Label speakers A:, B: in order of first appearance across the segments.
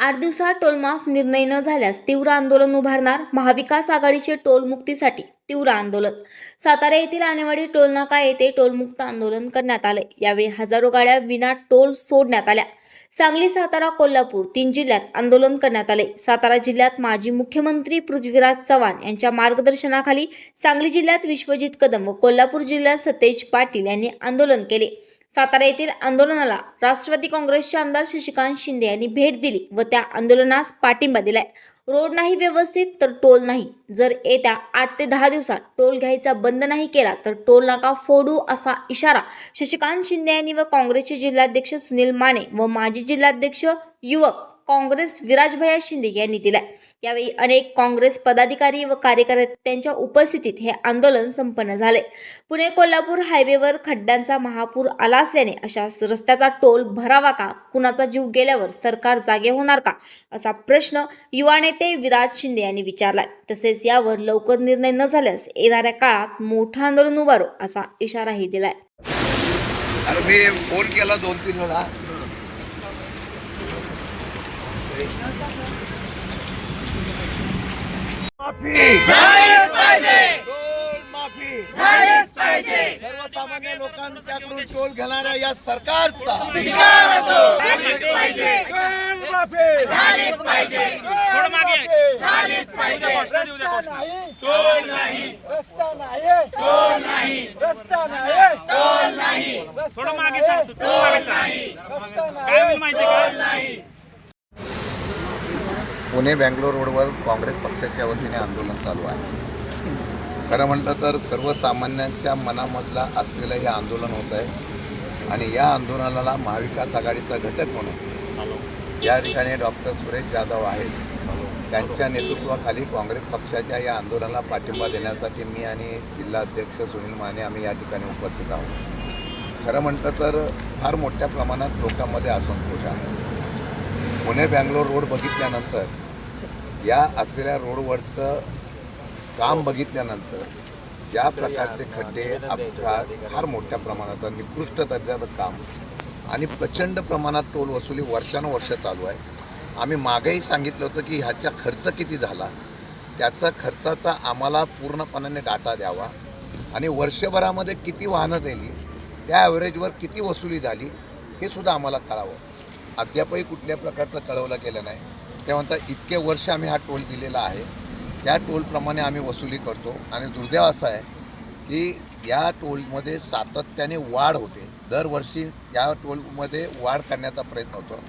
A: आठ दिवसात टोलमाफ निर्णय न झाल्यास तीव्र आंदोलन उभारणार महाविकास आघाडीचे टोलमुक्तीसाठी तीव्र आंदोलन. सातारा येथील आणेवाडी टोलनाका येथे टोलमुक्त आंदोलन करण्यात आले यावेळी हजारो गाड्या विना टोल सोडण्यात आल्या. सांगली सातारा कोल्हापूर तीन जिल्ह्यात आंदोलन करण्यात आले सातारा जिल्ह्यात माजी मुख्यमंत्री पृथ्वीराज चव्हाण यांच्या मार्गदर्शनाखाली सांगली जिल्ह्यात विश्वजित कदम व कोल्हापूर जिल्ह्यात सतेज पाटील यांनी आंदोलन केले. सातारा येथील आंदोलनाला राष्ट्रवादी काँग्रेसचे आमदार शशिकांत शिंदे यांनी भेट दिली व त्या आंदोलनास पाठिंबा दिलाय. रोड नाही व्यवस्थित तर टोल नाही. जर येत्या आठ ते दहा दिवसात टोल घ्यायचा बंद नाही केला तर टोल नाका फोडू असा इशारा शशिकांत शिंदे यांनी व काँग्रेसचे जिल्हाध्यक्ष सुनील माने व माजी जिल्हाध्यक्ष युवक काँग्रेस विराजभया शिंदे यांनी दिलाय. यावेळी अनेक काँग्रेस पदाधिकारी व कार्यकर्त्यांच्या उपस्थितीत हे आंदोलन संपन्न झाले पुणे कोल्हापूर हायवेवर खड्ड्यांचा महापूर आला असल्याने अशा रस्त्याचा टोल भरावा का? कुणाचा जीव गेल्यावर सरकार जागे होणार का? असा प्रश्न युवा नेते विराज शिंदे यांनी विचारलाय. तसेच यावर लवकर निर्णय न झाल्यास येणाऱ्या काळात मोठं आंदोलन उभारो असा इशाराही दिलाय.
B: अरे मी फोन केला दोन तीन वेळा. माफ़ी।
C: झालीच पाहिजे।
B: टोल माफ़ी।
C: झालीच पाहिजे।
B: सर्वसामान्य लोकांच्याकडून टोल घेणाऱ्या या सरकारचा
C: अधिकार असो झालीच पाहिजे।
B: टोल माफ़ी।
C: झालीच पाहिजे।
B: टोल माफ़ी।
C: झालीच पाहिजे।
D: रस्ता नाही।
C: टोल नाही।
D: रस्ता नाही।
C: टोल नाही।
D: रस्ता नाही।
C: टोल नाही।
D: रस्ता नाही।
C: टोल नाही।
D: रस्ता नाही।
C: टोल नाही।
B: पुणे बँगलोर रोडवर काँग्रेस पक्षाच्या वतीने आंदोलन चालू आहे. खरं म्हटलं तर सर्वसामान्यांच्या मनामधला असलेलं हे आंदोलन होत आहे आणि या आंदोलनाला महाविकास आघाडीचा घटक म्हणून या ठिकाणी डॉक्टर सुरेश जाधव आहेत. त्यांच्या नेतृत्वाखाली काँग्रेस पक्षाच्या या आंदोलनाला पाठिंबा देण्यासाठी मी आणि जिल्हाध्यक्ष सुनील माने आम्ही या ठिकाणी उपस्थित आहोत. खरं म्हटलं तर फार मोठ्या प्रमाणात लोकांमध्ये असंतोष आहे. पुणे बँगलोर रोड बघितल्यानंतर या असलेल्या रोडवरचं काम बघितल्यानंतर ज्या प्रकारचे खड्डे अपघात फार मोठ्या प्रमाणात निकृष्ट दर्जाचं काम. आणि प्रचंड प्रमाणात टोल वसुली वर्षानुवर्ष चालू आहे. आम्ही मागेही सांगितलं होतं की ह्याचा खर्च किती झाला? त्याचा खर्चाचा आम्हाला पूर्णपणाने डाटा द्यावा. आणि वर्षभरामध्ये किती वाहनं दिली त्या ॲव्हरेजवर किती वसुली झाली हे सुद्धा आम्हाला कळावं. अद्यापही कुठल्या प्रकारचं कळवलं गेलं नाही. ते म्हणतात इतके वर्ष आम्ही हा टोल दिलेला आहे. त्या टोलप्रमाणे आम्ही वसुली करतो. आणि दुर्दैव असं आहे की या टोलमध्ये सातत्याने वाढ होते. दरवर्षी या टोलमध्ये वाढ करण्याचा प्रयत्न होतो.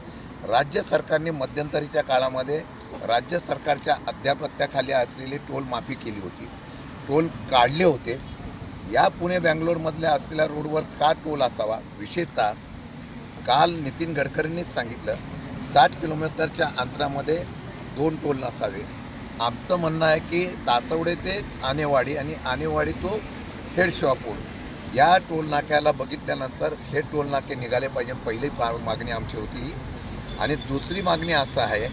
B: राज्य सरकारने मध्यंतरीच्या काळामध्ये राज्य सरकारच्या अध्यापत्याखाली असलेली टोल माफी केली होती. टोल काढले होते. या पुणे बँगलोरमधल्या असलेल्या रोडवर का टोल असावा? विशेषतः काल नितीन गडकरींनीच सांगितलं साठ किलोमीटरच्या अंतरामध्ये दोन टोल नसावे. आमचं म्हणणं आहे की तासवडे ते आनेवाडी आणि आनेवाडी तो खेड शिवापूर या टोल नाक्याला बघितल्यानंतर हे टोल नाके निघाले पाहिजे. पहिली मागणी आमची होती. ही. आणि दुसरी मागणी असं आहे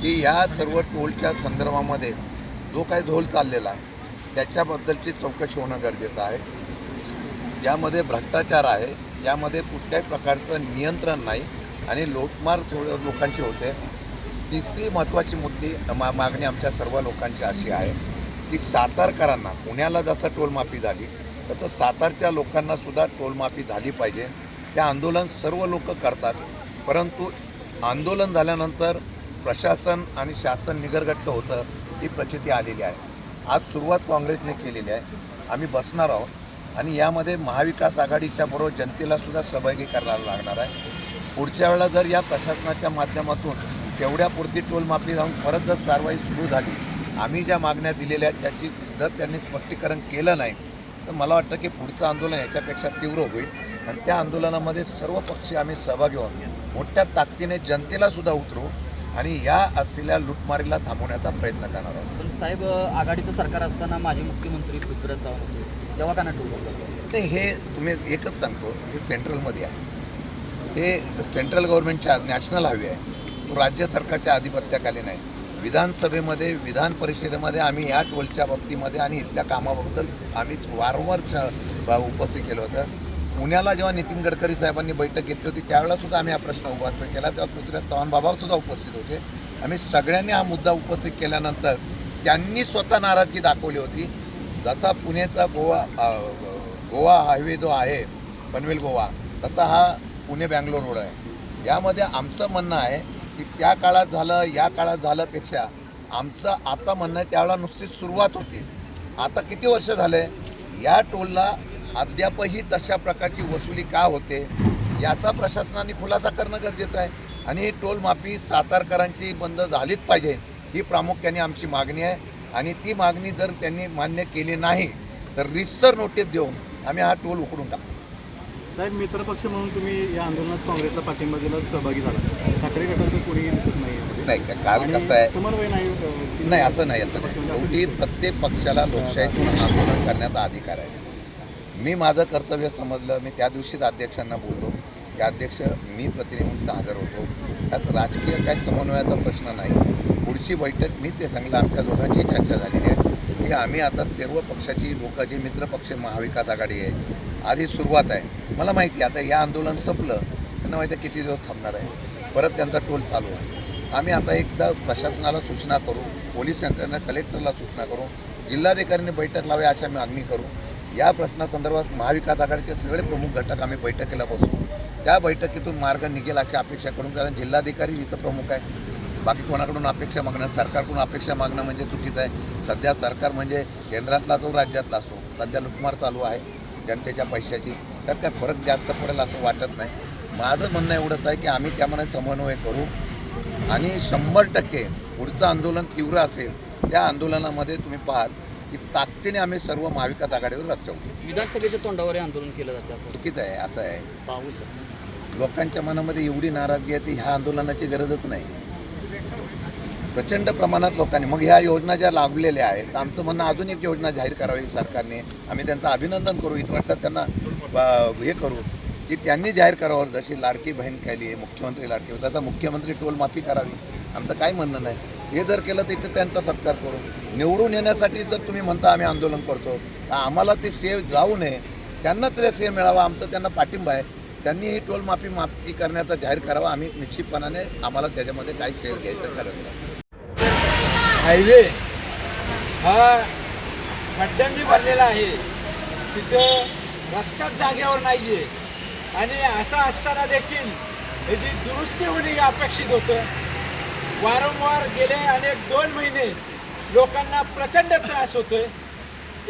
B: की या सर्व टोलच्या संदर्भामध्ये जो काही झोल चाललेला आहे त्याच्याबद्दलची चौकशी होणं गरजेचं आहे. यामध्ये भ्रष्टाचार आहे. यामध्ये कुठल्याही प्रकारचं नियंत्रण नाही. आणि लोटमार थोडं लोकांची होते. तिसरी महत्त्वाची मुद्दी मा मागणी आमच्या सर्व लोकांची अशी आहे की सातारकरांना पुण्याला जसं टोलमाफी झाली तसं सातारच्या लोकांना सुद्धा टोलमाफी झाली पाहिजे. ते आंदोलन सर्व लोक करतात. परंतु आंदोलन झाल्यानंतर प्रशासन आणि शासन निगरगट्ट होतं ही प्रचिती आलेली आहे. आज सुरुवात काँग्रेसने केलेली आहे. आम्ही बसणार आहोत आणि यामध्ये महाविकास आघाडीच्या बरोबर जनतेला सुद्धा सहभागी करायला लागणार आहे. पुढच्या वेळेला जर या प्रशासनाच्या माध्यमातून तेवढ्यापुरती टोलमाफी जाऊन परत जर कारवाई सुरू झाली आम्ही ज्या मागण्या दिलेल्या आहेत त्याची जर त्यांनी स्पष्टीकरण केलं नाही तर मला वाटतं की पुढचं आंदोलन याच्यापेक्षा तीव्र होईल. आणि त्या आंदोलनामध्ये सर्व पक्षी आम्ही सहभागी होऊन मोठ्या ताकदीने जनतेला सुद्धा उतरू आणि या असलेल्या लुटमारीला थांबवण्याचा प्रयत्न करणार आहोत.
E: पण साहेब आघाडीचं सरकार असताना माजी मुख्यमंत्री पृथ्वीराज चव्हाण होते. तेव्हा का नाही टोल
B: ते हे तुम्ही एकच सांगतो हे सेंट्रलमध्ये आहे. हे सेंट्रल गव्हर्नमेंटच्या नॅशनल हायवे आहे. तो राज्य सरकारच्या आधिपत्याखाली नाही विधानसभेमध्ये विधान परिषदेमध्ये आम्ही या टोलच्या बाबतीमध्ये आणि इथल्या कामाबद्दल आम्हीच वारंवार उपस्थित केलं होतं. पुण्याला जेव्हा नितीन गडकरी साहेबांनी बैठक घेतली होती त्यावेळेलासुद्धा आम्ही हा प्रश्न उपस्थित केला. तेव्हा पृथ्वीराज चव्हाण उपस्थित होते. आम्ही सगळ्यांनी हा मुद्दा उपस्थित केल्यानंतर त्यांनी स्वतः नाराजगी दाखवली होती. जसा पुण्याचा गोवा गोवा हायवे जो आहे पनवेल गोवा तसा हा पुणे बँगलोर रोड आहे. यामध्ये आमचं म्हणणं आहे की त्या काळात झालं या काळात झालंपेक्षा आमचं आता म्हणणं आहे त्यावेळेला नुसतीच सुरुवात होती. आता किती वर्ष झाले? या टोलला अद्यापही तशा प्रकारची वसुली का होते? याचा प्रशासनाने खुलासा करणं गरजेचं आहे. आणि ही टोलमाफी सातारकरांची बंद झालीच पाहिजे ही प्रामुख्याने आमची मागणी आहे. आणि ती मागणी जर त्यांनी मान्य केली नाही तर रिस्टर नोटीस देऊन आम्ही हा टोल उकडून टाकू.
F: साहेब मित्रपक्ष म्हणून तुम्ही या आंदोलनात काँग्रेसला पाठिंबा दिला सहभागी झाला. ठाकरे गटाचं कोणी दिसत नाही.
B: नाही का कारण कसं आहे?
F: समन्वय नाही
B: असं नाही असं नाही. शेवटी प्रत्येक पक्षाला लोकशाहीतून आंदोलन करण्याचा अधिकार आहे. मी माझं कर्तव्य समजलं. मी त्या दिवशीच अध्यक्षांना बोललो. की अध्यक्ष मी प्रतिनिधित्व हजर होतो. त्यात राजकीय काय समन्वयाचा प्रश्न नाही. पुढची बैठक मी ते सांगलं आमच्या दोघांची चर्चा झालेली आहे. की आम्ही आता सर्व पक्षाची लोक जे मित्रपक्ष महाविकास आघाडी आहे आधी सुरुवात आहे. मला माहिती आहे आता या आंदोलन संपलं त्यांना माहिती आहे किती दिवस थांबणार आहे. परत त्यांचा टोल चालू आहे. आम्ही आता एकदा प्रशासनाला सूचना करू पोलीस यंत्रणा कलेक्टरला सूचना करू जिल्हाधिकाऱ्यांनी बैठक लावे आम्ही मागणी करू. या प्रश्नासंदर्भात महाविकास आघाडीचे सगळे प्रमुख घटक आम्ही बैठकीला बसू. त्या बैठकीतून मार्ग निघेल अशी अपेक्षा करून कारण जिल्हाधिकारी इथं प्रमुख आहे. बाकी कोणाकडून अपेक्षा मागणं सरकारकडून अपेक्षा मागणं म्हणजे चुकीचं आहे. सध्या सरकार म्हणजे केंद्रातला असो राज्यातला असो सध्या लुटमार चालू आहे जनतेच्या पैशाची. त्यात काय फरक जास्त पडेल असं वाटत नाही. माझं म्हणणं एवढंच आहे की आम्ही त्यामध्ये समन्वय करू. आणि शंभर टक्के पुढचं आंदोलन तीव्र असेल त्या आंदोलनामध्ये तुम्ही पाहाल की ताकदीने आम्ही सर्व महाविकास आघाडीवर रस्त्यावर
E: विधानसभेच्या तोंडावर हे आंदोलन केलं जातं असं.
B: चुकीचं आहे असं आहे.
E: पाहूस
B: लोकांच्या मनामध्ये एवढी नाराजगी आहे ती ह्या आंदोलनाची गरजच नाही. प्रचंड प्रमाणात लोकांनी मग ह्या योजना ज्या लाभलेल्या आहेत आमचं म्हणणं अजून एक योजना जाहीर करावी सरकारने. आम्ही त्यांचं अभिनंदन करू. इथं वाटतं त्यांना हे करू की त्यांनी जाहीर करावं. जशी लाडकी बहीण केली आहे मुख्यमंत्री लाडकी त्याचा मुख्यमंत्री टोल माफी करावी. आमचं काय म्हणणं नाही. हे जर केलं तर इथं त्यांचा सत्कार करू. निवडून येण्यासाठी जर तुम्ही म्हणता आम्ही आंदोलन करतो तर आम्हाला ते सेव जाऊ नये. त्यांनाच ते सेव मिळावा. आमचं त्यांना पाठिंबा आहे. त्यांनी ही टोल माफी माफी करण्याचा जाहीर करावा. आम्ही निश्चितपणाने आम्हाला त्याच्यामध्ये काही शेअर घ्यायचं ठरवलं
D: हायवे हा खड्ड्यांनी भरलेला आहे. तिथं रस्ताच जागेवर नाही आहे आणि असं असताना देखील याची दुरुस्ती होणे अपेक्षित होतं. वारंवार गेले अनेक दोन महिने लोकांना प्रचंड त्रास होतोय.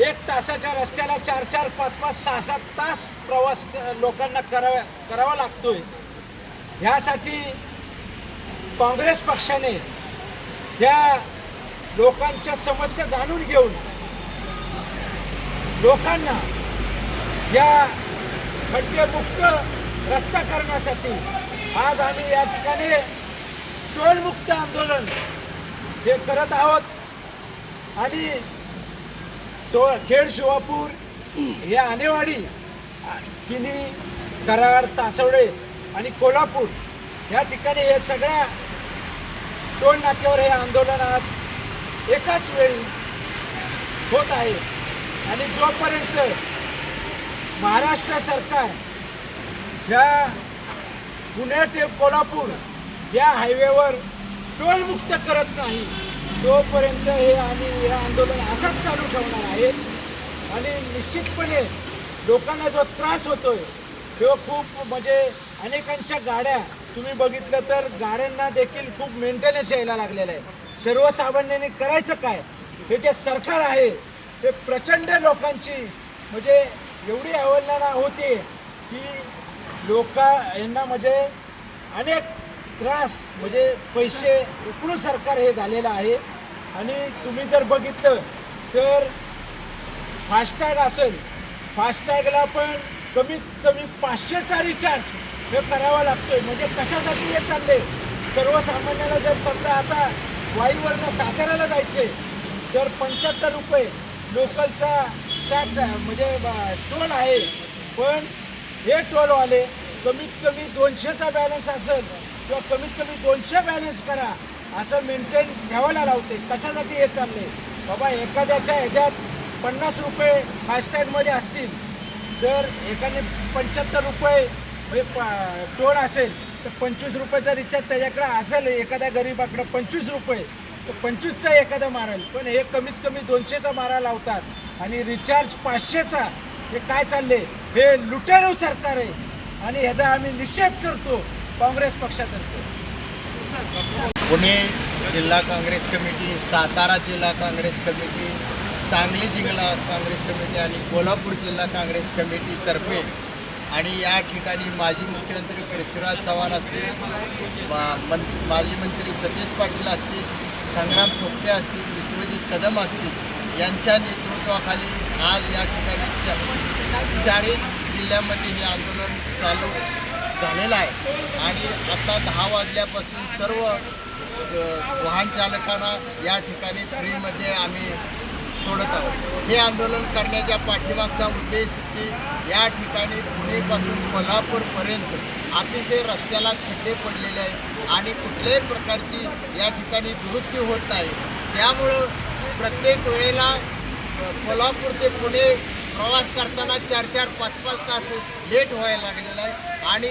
D: एक तासाच्या रस्त्याला चार चार पाच पाच सहा सात तास प्रवास लोकांना करावा करावा लागतोय. ह्यासाठी काँग्रेस पक्षाने ह्या लोकांच्या समस्या जाणून घेऊन लोकांना या खड्डेमुक्त रस्ता करण्यासाठी आज आम्ही या ठिकाणी टोलमुक्त आंदोलन हे करत आहोत. आणि तो खेड शिवापूर हे आनेवाडी किनी कराड तासवडे आणि कोल्हापूर या ठिकाणी हे सगळ्या टोल नाक्यावर हे आंदोलन आज एकाच वेळी होत आहे. आणि जोपर्यंत महाराष्ट्र सरकार ह्या पुणे ते कोल्हापूर या हायवेवर टोलमुक्त करत नाही तोपर्यंत हे आम्ही हे आंदोलन असंच चालू ठेवणार आहे. आणि निश्चितपणे लोकांना जो त्रास होतोय तो खूप म्हणजे अनेकांच्या गाड्या तुम्ही बघितलं तर गाड्यांना देखील खूप मेंटेनन्स यायला लागलेलं आहे. सर्वसामान्यांनी करायचं काय? हे जे सरकार आहे ते प्रचंड लोकांची म्हणजे एवढी अवहेलना होते की लोक यांना म्हणजे अनेक त्रास म्हणजे पैसे उकळून सरकार हे झालेलं आहे. आणि तुम्ही जर बघितलं तर फास्टॅग असेल फास्टॅगला पण कमीत कमी पाचशेचा रिचार्ज हे करावा लागतोय. म्हणजे कशासाठी हे चालले सर्वसामान्याला जर समजा आता वाईवरनं साताऱ्याला जायचे. तर पंच्याहत्तर रुपये लोकलचा टॅक्स म्हणजे टोल आहे. पण हे टोलवाले कमीत कमी दोनशेचा बॅलन्स असेल किंवा कमीत कमी दोनशे बॅलन्स करा असं मेंटेन ठेवायला लावते. कशासाठी हे चालले? बाबा एखाद्याच्या ह्याच्यात पन्नास रुपये फास्टॅगमध्ये असतील. तर एकाने पंच्याहत्तर रुपये म्हणजे प- टोल असेल. तर पंचवीस रुपयाचा रिचार्ज त्याच्याकडे असेल एखाद्या गरीबाकडं पंचवीस रुपये तर पंचवीसचा एखादा मारेल. पण हे कमीत कमी दोनशेचा मारा लावतात. आणि रिचार्ज पाचशेचा हे काय चालले हे लुटेरो सरकार आहे. आणि ह्याचा आम्ही निषेध करतो काँग्रेस पक्षातर्फे.
G: पुणे जिल्हा काँग्रेस कमिटी सातारा जिल्हा काँग्रेस कमिटी सांगली जिल्हा काँग्रेस कमिटी आणि कोल्हापूर जिल्हा काँग्रेस कमिटीतर्फे आणि या ठिकाणी माजी मुख्यमंत्री पृथ्वीराज चव्हाण असतील मा- मं माजी मंत्री सतीश पाटील असतील संग्राम थोपटे असतील विश्वजित कदम असतील यांच्या नेतृत्वाखाली आज या ठिकाणी चारही जिल्ह्यामध्ये हे आंदोलन चालू झालेलं आहे. आणि आता दहा वाजल्यापासून सर्व अ, वाहन चालकांना या ठिकाणी फ्रीमध्ये आम्ही सोडत आहोत. हे आंदोलन करण्याच्या पाठीमागचा उद्देश की या ठिकाणी पुणेपासून कोल्हापूरपर्यंत अतिशय रस्त्याला खड्डे पडलेले आहेत आणि कुठल्याही प्रकारची या ठिकाणी दुरुस्ती होत नाही. त्यामुळं प्रत्येक वेळेला कोल्हापूर ते पुणे प्रवास करताना चार चार पाच पाच तास लेट व्हायला लागलेला आहे आणि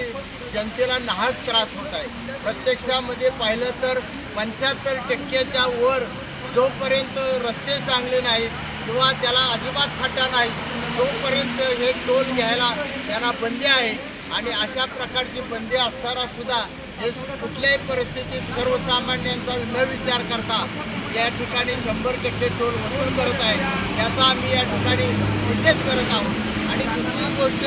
G: जनतेला नाहक त्रास होत आहे. प्रत्यक्षामध्ये पाहिलं तर पंच्याहत्तर टक्क्याच्या वर जोपर्यंत रस्ते चांगले नाहीत किंवा त्याला अजिबात खड्डा नाही तोपर्यंत हे टोल घ्यायला त्यांना बंदी आहे. आणि अशा प्रकारची बंदी असताना सुद्धा हे कुठल्याही परिस्थितीत सर्वसामान्यांचा न विचार करता या ठिकाणी शंभर टक्के टोल वसूल करत आहे. याचा आम्ही या ठिकाणी निषेध करत आहोत. आणि दुसरी गोष्ट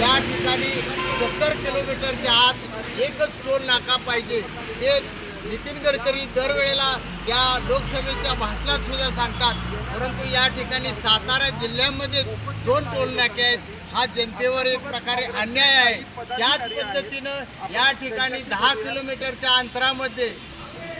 G: या ठिकाणी सत्तर किलोमीटरच्या आत एकच टोल नाका पाहिजे. ते नितीन गडकरी दरवेळेला या लोकसभेच्या भाषणात सुद्धा सांगतात. परंतु या ठिकाणी सातारा जिल्ह्यामध्ये दोन टोलनाके आहेत. हा जनतेवर एक प्रकारे अन्याय आहे. त्याच पद्धतीनं या ठिकाणी दहा किलोमीटरच्या अंतरामध्ये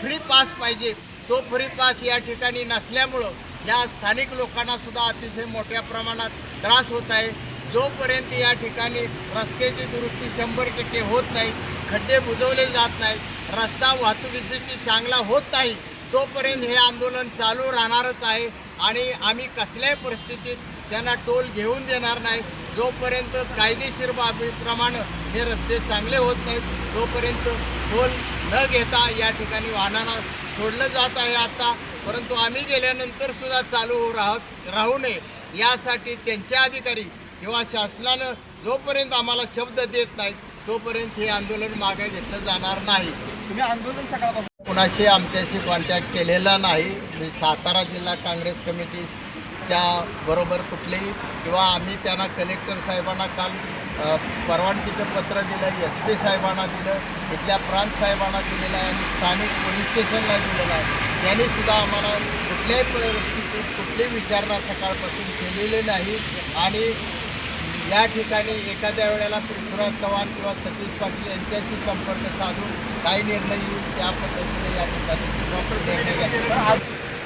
G: फ्री पास पाहिजे. तो फ्री पास या ठिकाणी नसल्यामुळं या स्थानिक लोकांना सुद्धा अतिशय मोठ्या प्रमाणात त्रास होत आहे. जोपर्यंत या ठिकाणी रस्त्याची दुरुस्ती शंभर टक्के होत नाही खड्डे बुजवले जात नाहीत. रस्ता वाहतुकीसाठी चांगला होत नाही. तोपर्यंत हे आंदोलन चालू राहणारच आहे आणि आम्ही कसल्याही परिस्थितीत त्यांना टोल घेऊन देणार नाही. जोपर्यंत कायदेशीर बाबीप्रमाणे हे रस्ते चांगले होत नाहीत तोपर्यंत टोल न घेता या ठिकाणी वाहनांना सोडलं जात आहे आत्ता परंतु आम्ही गेल्यानंतर सुद्धा चालू राह राहू नये. यासाठी त्यांचे अधिकारी किंवा शासनानं जोपर्यंत आम्हाला शब्द देत नाहीत तोपर्यंत हे आंदोलन मागे घेतलं जाणार नाही.
F: तुम्ही आंदोलन सकाळपासून
G: कुणाशी आमच्याशी कॉन्टॅक्ट केलेला नाही. मी सातारा जिल्हा काँग्रेस कमिटीच्या बरोबर कुठलेही किंवा आम्ही त्यांना कलेक्टर साहेबांना काल परवानगीचं पत्र दिलं एस पी साहेबांना दिलं इथल्या प्रांत साहेबांना दिलेलं आहे आणि स्थानिक पोलीस स्टेशनला दिलेलं आहे. त्यांनी सुद्धा आम्हाला कुठल्याही परिस्थितीत कुठलीही विचारणा सकाळपासून केलेली नाही. आणि या ठिकाणी एखाद्या वेळेला पृथ्वीराज चव्हाण किंवा सतीश पाटील यांच्याशी संपर्क साधून काय निर्णय येईल त्या पद्धतीने या ठिकाणी निर्णय आज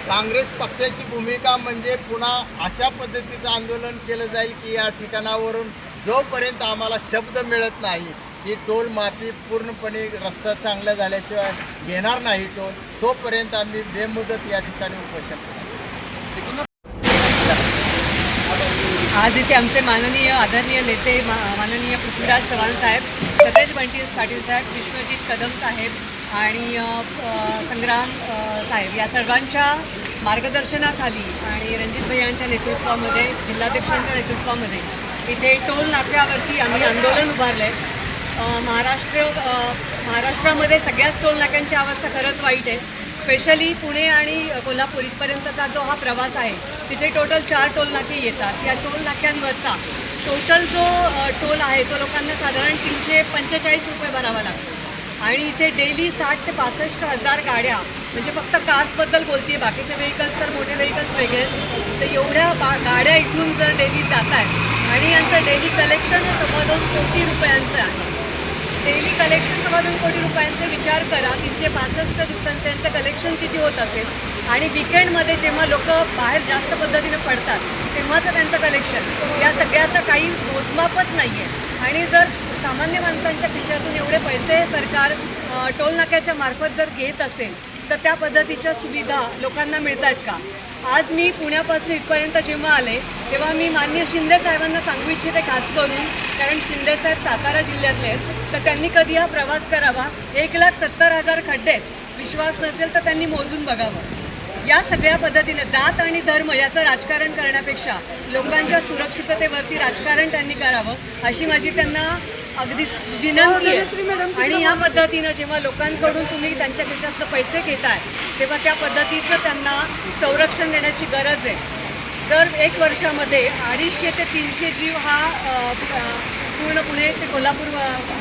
G: काँग्रेस पक्षाची भूमिका म्हणजे पुन्हा अशा पद्धतीचं आंदोलन केलं जाईल की या ठिकाणावरून जोपर्यंत आम्हाला शब्द मिळत नाही की टोल माफी पूर्णपणे रस्ता चांगला झाल्याशिवाय घेणार नाही टोल तोपर्यंत आम्ही बेमुदत या ठिकाणी उपोषण करू
H: आज इथे आमचे माननीय आदरणीय नेते मा माननीय पृथ्वीराज चव्हाण साहेब सतेज बंटीस पाटील साहेब विश्वजित कदम साहेब आणि संग्राम साहेब. या सर्वांच्या मार्गदर्शनाखाली आणि रणजित भैयांच्या नेतृत्वामध्ये जिल्हाध्यक्षांच्या नेतृत्वामध्ये इथे टोल नाक्यावरती आम्ही आंदोलन उभारलं आहे महाराष्ट्र महाराष्ट्रामध्ये सगळ्याच टोल नाक्यांची अवस्था खरंच वाईट आहे. स्पेशली पुणे आणि कोल्हापूर इथपर्यंतचा जो हा प्रवास आहे तिथे टोटल चार टोल नाके येतात. या टोल नाक्यांवरचा टोटल जो टोल आहे तो लोकांना साधारण तीनशे पंचेचाळीस रुपये भरावा लागतो. आणि इथे डेली साठ ते पासष्ट हजार गाड्या म्हणजे फक्त कार्सबद्दल बोलते बाकीचे व्हेकल्स तर मोठे व्हेकल्स वेगळेच. तर एवढ्या बा गाड्या इथून जर डेली जात आहेत आणि यांचं डेली कलेक्शन हे सव्वा दोन कोटी रुपयांचं आहे. डेली कलेक्शन सव्वा दोन कोटी रुपयांचे विचार करा. तीनशे पासष्ट दिवसांचं यांचं कलेक्शन किती होत असेल? आणि विकेंडमध्ये जेव्हा लोक बाहेर जास्त पद्धतीने पडतात तेव्हाचं त्यांचं कलेक्शन या सगळ्याचं काही मोजमापच नाही आहे आणि जर सामान्य माणसांच्या खिशातून एवढे पैसे सरकार टोल नाक्याच्या मार्फत जर घेत असेल तर त्या पद्धतीच्या सुविधा लोकांना मिळत आहेत का? आज मी पुण्यापासून इथपर्यंत जेव्हा आले तेव्हा मी मान्य शिंदे साहेबांना सांगू इच्छिते खास करून कारण शिंदे साहेब सातारा जिल्ह्यातले आहेत. तर त्यांनी कधी हा प्रवास करावा? एक लाख सत्तर हजार खड्डे. आहेत. विश्वास नसेल तर त्यांनी मोजून बघावं. या सगळ्या पद्धतीने जात आणि धर्म याचं राजकारण करण्यापेक्षा लोकांच्या सुरक्षिततेवरती राजकारण त्यांनी करावं अशी माझी त्यांना अगदी विनंती आहे. आणि या पद्धतीनं जेव्हा लोकांकडून तुम्ही त्यांच्या खिशातनं पैसे घेताय तेव्हा त्या पद्धतीचं त्यांना संरक्षण देण्याची गरज आहे. जर एक वर्षामध्ये अडीचशे ते तीनशे जीव हा पूर्ण पुणे ते कोल्हापूर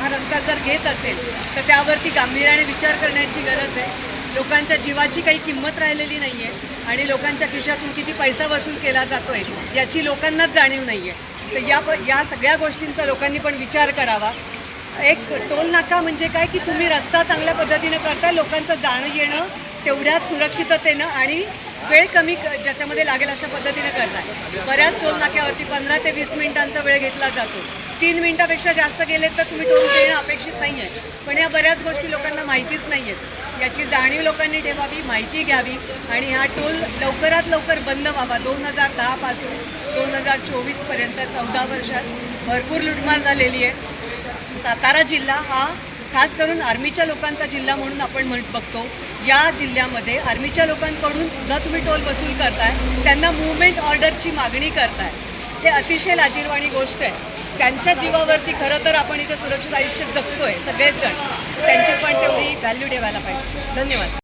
H: हा रस्ता जर घेत असेल तर त्यावरती गांभीर्याने विचार करण्याची गरज आहे. लोकांच्या जीवाची काही किंमत राहिलेली नाही आहे आणि लोकांच्या खिशातून किती पैसा वसूल केला जातो आहे याची लोकांनाच जाणीव नाही आहे तर या प या सगळ्या गोष्टींचा लोकांनी पण विचार करावा. एक टोल नाका म्हणजे काय? की तुम्ही रस्ता चांगल्या पद्धतीनं करता लोकांचं जाणं येणं तेवढ्याच सुरक्षिततेनं आणि वेळ कमी क- ज्याच्यामध्ये लागेल अशा पद्धतीने करताय बऱ्याच टोल नाक्यावरती पंधरा ते वीस मिनिटांचा वेळ घेतला जातो. तीन मिनिटापेक्षा जास्त गेले तर तुम्ही टोल देणं अपेक्षित नाही आहे पण या बऱ्याच गोष्टी लोकांना माहितीच नाही आहेत याची जाणीव लोकांनी ठेवावी माहिती घ्यावी आणि हा टोल लवकरात लवकर बंद व्हावा. दोन हजार दहापासून दोन हजार चोवीसपर्यंत चौदा वर्षात भरपूर लुटमार झालेली आहे. सातारा जिल्हा हा खास करून आर्मीच्या लोकांचा जिल्हा म्हणून आपण म्हण बघतो. या जिल्ह्यामध्ये आर्मीच्या लोकांकडून सुद्धा तुम्ही टोल वसूल करताय त्यांना मुवमेंट ऑर्डरची मागणी करताय. हे अतिशय लाजीरवाणी गोष्ट आहे. त्यांच्या जीवावरती खरं तर आपण इथे सुरक्षित आयुष्य जगतोय सगळेच जण. त्यांची पण तेवढी व्हॅल्यू ठेवायला पाहिजे. धन्यवाद.